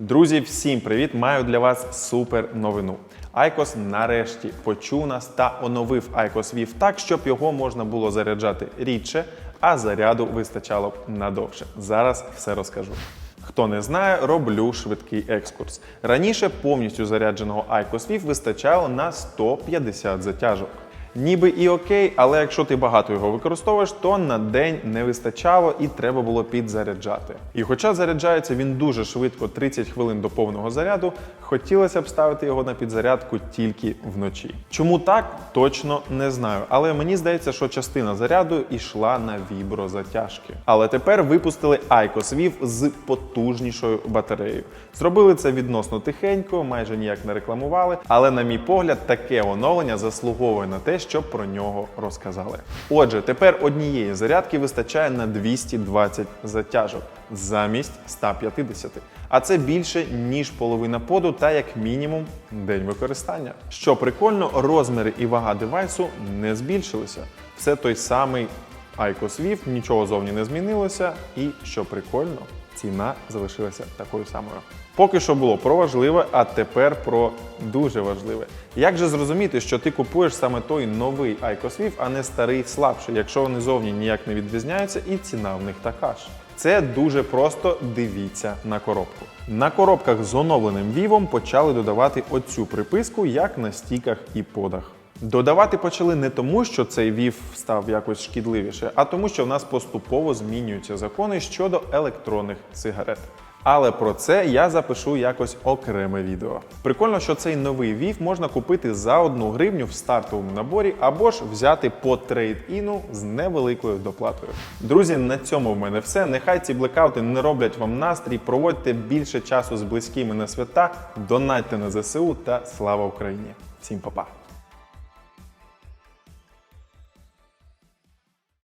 Друзі, всім привіт! Маю для вас супер новину. Айкос нарешті почув нас та оновив Айкос Вів так, щоб його можна було заряджати рідше, а заряду вистачало б надовше. Зараз все розкажу. Хто не знає, роблю швидкий екскурс. Раніше повністю зарядженого Айкос Вів вистачало на 150 затяжок. Ніби і окей, але якщо ти багато його використовуєш, то на день не вистачало і треба було підзаряджати. І хоча заряджається він дуже швидко, 30 хвилин до повного заряду, хотілося б ставити його на підзарядку тільки вночі. Чому так, точно не знаю. Але мені здається, що частина заряду йшла на віброзатяжки. Але тепер випустили IQOS VIV з потужнішою батареєю. Зробили це відносно тихенько, майже ніяк не рекламували. Але, на мій погляд, таке оновлення заслуговує на те, щоб про нього розказали. Отже, тепер однієї зарядки вистачає на 220 затяжок замість 150. А це більше ніж половина поду та як мінімум день використання. Що прикольно, розміри і вага девайсу не збільшилися. Все той самий IQOS VIV, нічого зовні не змінилося, і що прикольно, ціна залишилася такою самою. Поки що було про важливе, а тепер про дуже важливе. Як же зрозуміти, що ти купуєш саме той новий VIV, а не старий слабший, якщо вони зовні ніяк не відрізняються і ціна в них така ж? Це дуже просто дивіться на коробку. На коробках з оновленим вівом почали додавати оцю приписку, як на стіках і подах. Додавати почали не тому, що цей вів став якось шкідливіше, а тому, що в нас поступово змінюються закони щодо електронних сигарет. Але про це я запишу якось окреме відео. Прикольно, що цей новий вів можна купити за одну гривню в стартовому наборі або ж взяти по трейд-іну з невеликою доплатою. Друзі, на цьому в мене все. Нехай ці блекаути не роблять вам настрій, проводьте більше часу з близькими на свята, донатьте на ЗСУ та слава Україні! Всім па-па!